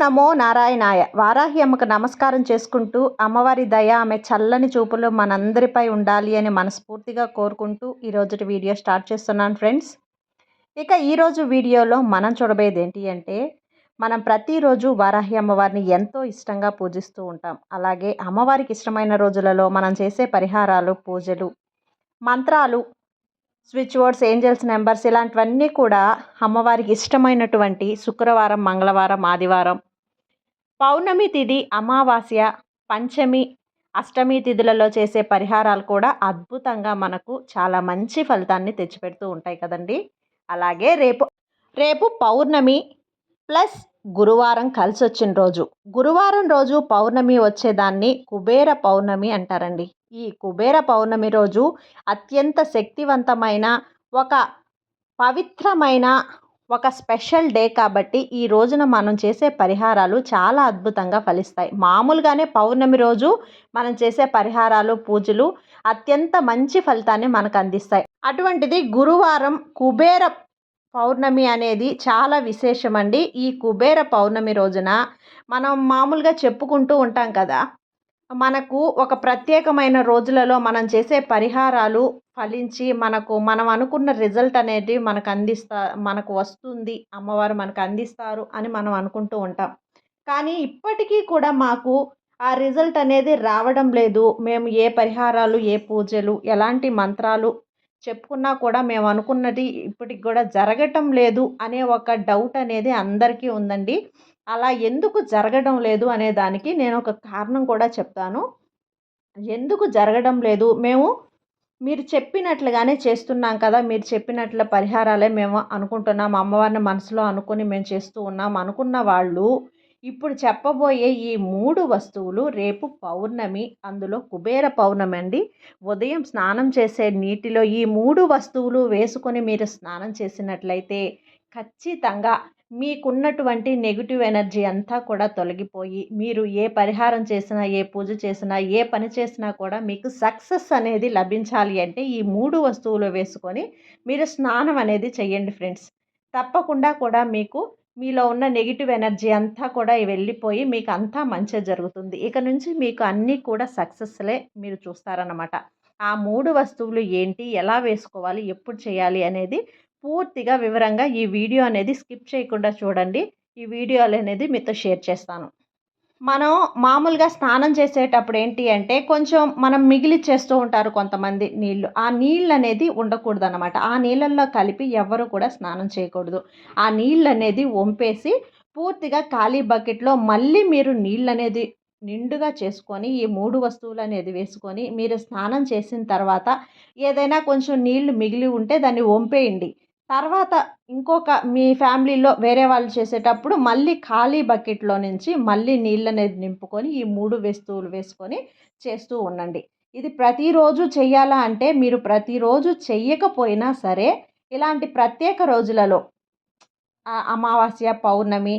నమో నారాయణాయ. వారాహి అమ్మకు నమస్కారం చేసుకుంటూ అమ్మవారి దయ ఆమె చల్లని చూపులు మనందరిపై ఉండాలి అని మనస్ఫూర్తిగా కోరుకుంటూ ఈరోజు వీడియో స్టార్ట్ చేస్తున్నాను ఫ్రెండ్స్. ఇక ఈరోజు వీడియోలో మనం చూడబోయేది ఏంటి అంటే మనం ప్రతిరోజు వారాహి అమ్మవారిని ఎంతో ఇష్టంగా పూజిస్తూ ఉంటాం. అలాగే అమ్మవారికి ఇష్టమైన రోజులలో మనం చేసే పరిహారాలు పూజలు మంత్రాలు స్విచ్ బోర్డ్స్ ఏంజల్స్ నెంబర్స్ ఇలాంటివన్నీ కూడా అమ్మవారికి ఇష్టమైనటువంటి శుక్రవారం మంగళవారం ఆదివారం పౌర్ణమి తిథి అమావాస్య పంచమి అష్టమి తిథులలో చేసే పరిహారాలు కూడా అద్భుతంగా మనకు చాలా మంచి ఫలితాన్ని తెచ్చిపెడుతూ ఉంటాయి కదండి. అలాగే రేపు రేపు పౌర్ణమి ప్లస్ గురువారం కలిసి వచ్చిన రోజు. గురువారం రోజు పౌర్ణమి వచ్చేదాన్ని కుబేర పౌర్ణమి అంటారండి. ఈ కుబేర పౌర్ణమి రోజు అత్యంత శక్తివంతమైన ఒక పవిత్రమైన ఒక స్పెషల్ డే కాబట్టి ఈ రోజున మనం చేసే పరిహారాలు చాలా అద్భుతంగా ఫలిస్తాయి. మామూలుగానే పౌర్ణమి రోజు మనం చేసే పరిహారాలు పూజలు అత్యంత మంచి ఫలితాన్ని మనకు అందిస్తాయి. అటువంటిది గురువారం కుబేర పౌర్ణమి అనేది చాలా విశేషమండి. ఈ కుబేర పౌర్ణమి రోజున మనం మామూలుగా చెప్పుకుంటూ ఉంటాం కదా మనకు ఒక ప్రత్యేకమైన రోజులలో మనం చేసే పరిహారాలు ఫలించి మనకు మనం అనుకున్న రిజల్ట్ అనేది మనకు అందిస్తా మనకు వస్తుంది అమ్మవారు మనకు అందిస్తారు అని మనం అనుకుంటూ ఉంటాం. కానీ ఇప్పటికీ కూడా మాకు ఆ రిజల్ట్ అనేది రావడం లేదు. మేము ఏ పరిహారాలు ఏ పూజలు ఎలాంటి మంత్రాలు చెప్పుకున్నా కూడా మేము అనుకున్నది ఇప్పటికి కూడా జరగటం లేదు అనే ఒక డౌట్ అనేది అందరికీ ఉందండి. అలా ఎందుకు జరగడం లేదు అనే దానికి నేను ఒక కారణం కూడా చెప్తాను. ఎందుకు జరగడం లేదు? మేము మీరు చెప్పినట్లుగానే చేస్తున్నాం కదా మీరు చెప్పినట్ల పరిహారాలే మేము అనుకుంటున్నాం. అమ్మవారిని మనసులో అనుకుని మేము చేస్తూ ఉన్నాం అనుకున్న వాళ్ళు ఇప్పుడు చెప్పబోయే ఈ మూడు వస్తువులు రేపు పౌర్ణమి అందులో కుబేర పౌర్ణమి అండి. ఉదయం స్నానం చేసే నీటిలో ఈ మూడు వస్తువులు వేసుకొని మీరు స్నానం చేసినట్లయితే ఖచ్చితంగా మీకున్నటువంటి నెగిటివ్ ఎనర్జీ అంతా కూడా తొలగిపోయి మీరు ఏ పరిహారం చేసినా ఏ పూజ చేసినా ఏ పని చేసినా కూడా మీకు సక్సెస్ అనేది లభించాలి అంటే ఈ మూడు వస్తువులు వేసుకొని మీరు స్నానం అనేది చేయండి ఫ్రెండ్స్ తప్పకుండా కూడా మీకు మీలో ఉన్న నెగిటివ్ ఎనర్జీ అంతా కూడా వెళ్ళిపోయి మీకు అంతా మంచి జరుగుతుంది. ఇక నుంచి మీకు అన్నీ కూడా సక్సెస్లే మీరు చూస్తారన్నమాట. ఆ మూడు వస్తువులు ఏంటి ఎలా వేసుకోవాలి ఎప్పుడు చేయాలి అనేది పూర్తిగా వివరంగా ఈ వీడియో అనేది స్కిప్ చేయకుండా చూడండి. ఈ వీడియోలు అనేది మీతో షేర్ చేస్తాను. మనం మామూలుగా స్నానం చేసేటప్పుడు ఏంటి అంటే కొంచెం మనం మిగిలి చేస్తూ ఉంటారు కొంతమంది నీళ్ళు. ఆ నీళ్ళు అనేది ఉండకూడదు అనమాట ఆ నీళ్ళల్లో కలిపి ఎవరు కూడా స్నానం చేయకూడదు. ఆ నీళ్ళు అనేది వంపేసి పూర్తిగా ఖాళీ బకెట్లో మళ్ళీ మీరు నీళ్ళు అనేది నిండుగా చేసుకొని ఈ మూడు వస్తువులు అనేది వేసుకొని మీరు స్నానం చేసిన తర్వాత ఏదైనా కొంచెం నీళ్ళు మిగిలి ఉంటే దాన్ని వంపేయండి. తర్వాత ఇంకొక మీ ఫ్యామిలీలో వేరే వాళ్ళు చేసేటప్పుడు మళ్ళీ ఖాళీ బకెట్లో నుంచి మళ్ళీ నీళ్ళు అనేది నింపుకొని ఈ మూడు వస్తువులు వేసుకొని చేస్తూ ఉండండి. ఇది ప్రతిరోజు చెయ్యాలా అంటే మీరు ప్రతిరోజు చెయ్యకపోయినా సరే ఇలాంటి ప్రత్యేక రోజులలో అమావాస్య పౌర్ణమి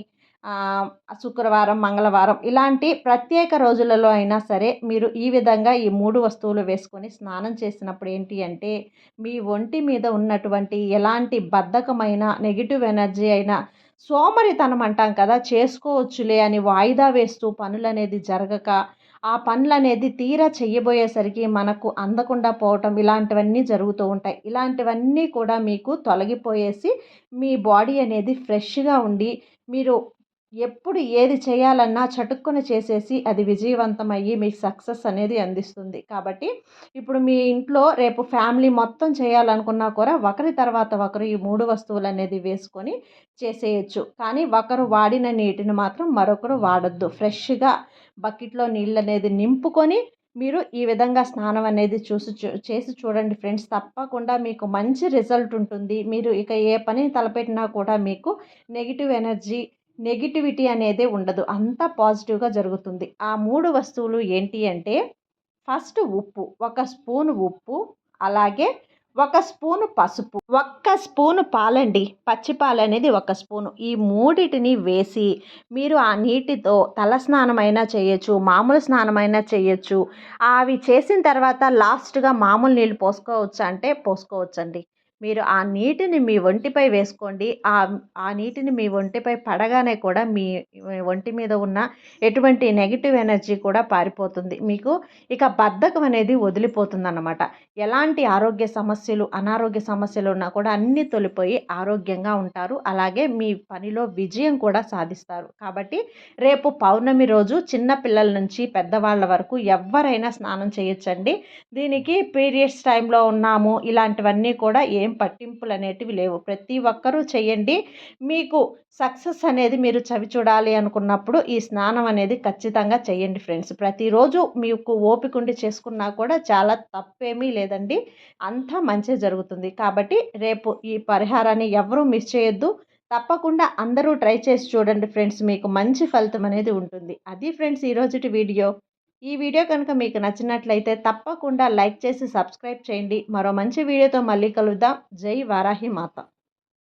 శుక్రవారం మంగళవారం ఇలాంటి ప్రత్యేక రోజులలో అయినా సరే మీరు ఈ విధంగా ఈ మూడు వస్తువులు వేసుకొని స్నానం చేసినప్పుడు ఏంటి అంటే మీ ఒంటి మీద ఉన్నటువంటి ఎలాంటి బద్ధకమైన నెగిటివ్ ఎనర్జీ అయినా సోమరితనం అంటాం కదా చేసుకోవచ్చులే అని వాయిదా వేస్తూ పనులు అనేది జరగక ఆ పనులు అనేది తీరా చెయ్యబోయేసరికి మనకు అందకుండా పోవటం ఇలాంటివన్నీ జరుగుతూ ఉంటాయి. ఇలాంటివన్నీ కూడా మీకు తొలగిపోయేసి మీ బాడీ అనేది ఫ్రెష్గా ఉండి మీరు ఎప్పుడు ఏది చేయాలన్నా చటుక్కున చేసేసి అది విజయవంతమయ్యి మీకు సక్సెస్ అనేది అందిస్తుంది. కాబట్టి ఇప్పుడు మీ ఇంట్లో రేపు ఫ్యామిలీ మొత్తం చేయాలనుకున్నా కూడా ఒకరి తర్వాత ఒకరు ఈ మూడు వస్తువులు అనేది వేసుకొని చేసేయచ్చు. కానీ ఒకరు వాడిన నీటిని మాత్రం మరొకరు వాడద్దు. ఫ్రెష్గా బకెట్లో నీళ్ళు అనేది నింపుకొని మీరు ఈ విధంగా స్నానం అనేది చూసి చేసి చూడండి ఫ్రెండ్స్. తప్పకుండా మీకు మంచి రిజల్ట్ ఉంటుంది. మీరు ఇక ఏ పని తలపెట్టినా కూడా మీకు నెగిటివ్ ఎనర్జీ నెగిటివిటీ అనేది ఉండదు. అంతా పాజిటివ్గా జరుగుతుంది. ఆ మూడు వస్తువులు ఏంటి అంటే ఫస్ట్ ఉప్పు ఒక స్పూన్ ఉప్పు అలాగే ఒక స్పూను పసుపు. ఒక్క స్పూను పాలండి. పచ్చిపాలు అనేది ఒక స్పూను. ఈ మూడిటిని వేసి మీరు ఆ నీటితో తల స్నానమైనా చేయొచ్చు మామూలు స్నానమైనా చేయొచ్చు. అవి చేసిన తర్వాత లాస్ట్గా మామూలు నీళ్ళు పోసుకోవచ్చు అంటే పోసుకోవచ్చండి. మీరు ఆ నీటిని మీ ఒంటిపై వేసుకోండి. ఆ ఆ నీటిని మీ ఒంటిపై పడగానే కూడా మీ ఒంటి మీద ఉన్న ఎటువంటి నెగిటివ్ ఎనర్జీ కూడా పారిపోతుంది. మీకు ఇక బద్ధకం అనేది వదిలిపోతుంది అన్నమాట ఎలాంటి ఆరోగ్య సమస్యలు అనారోగ్య సమస్యలు ఉన్నా కూడా అన్నీ తొలిపోయి ఆరోగ్యంగా ఉంటారు. అలాగే మీ పనిలో విజయం కూడా సాధిస్తారు. కాబట్టి రేపు పౌర్ణమి రోజు చిన్న పిల్లల నుంచి పెద్దవాళ్ళ వరకు ఎవరైనా స్నానం చేయొచ్చండి. దీనికి పీరియడ్స్ టైంలో ఉన్నాము. ఇలాంటివన్నీ కూడా ఏం ఏం పట్టింపులు అనేటివి లేవు. ప్రతి ఒక్కరూ చేయండి. మీకు సక్సెస్ అనేది మీరు చవి చూడాలి అనుకున్నప్పుడు ఈ స్నానం అనేది ఖచ్చితంగా చేయండి ఫ్రెండ్స్. ప్రతిరోజు మీకు ఓపిక ఉండి చేసుకున్నా కూడా చాలా తప్పేమీ లేదండి. అంతా మంచి జరుగుతుంది. కాబట్టి రేపు ఈ పరిహారాన్ని ఎవరూ మిస్ చేయొద్దు. తప్పకుండా అందరూ ట్రై చేసి చూడండి ఫ్రెండ్స్. మీకు మంచి ఫలితం అనేది ఉంటుంది. అది ఫ్రెండ్స్ ఈరోజుటి వీడియో. ఈ వీడియో కనుక మీకు నచ్చినట్లయితే తప్పకుండా లైక్ చేసి సబ్స్క్రైబ్ చేయండి. మరో మంచి వీడియోతో మళ్ళీ కలుద్దాం. జై వారాహి మాత.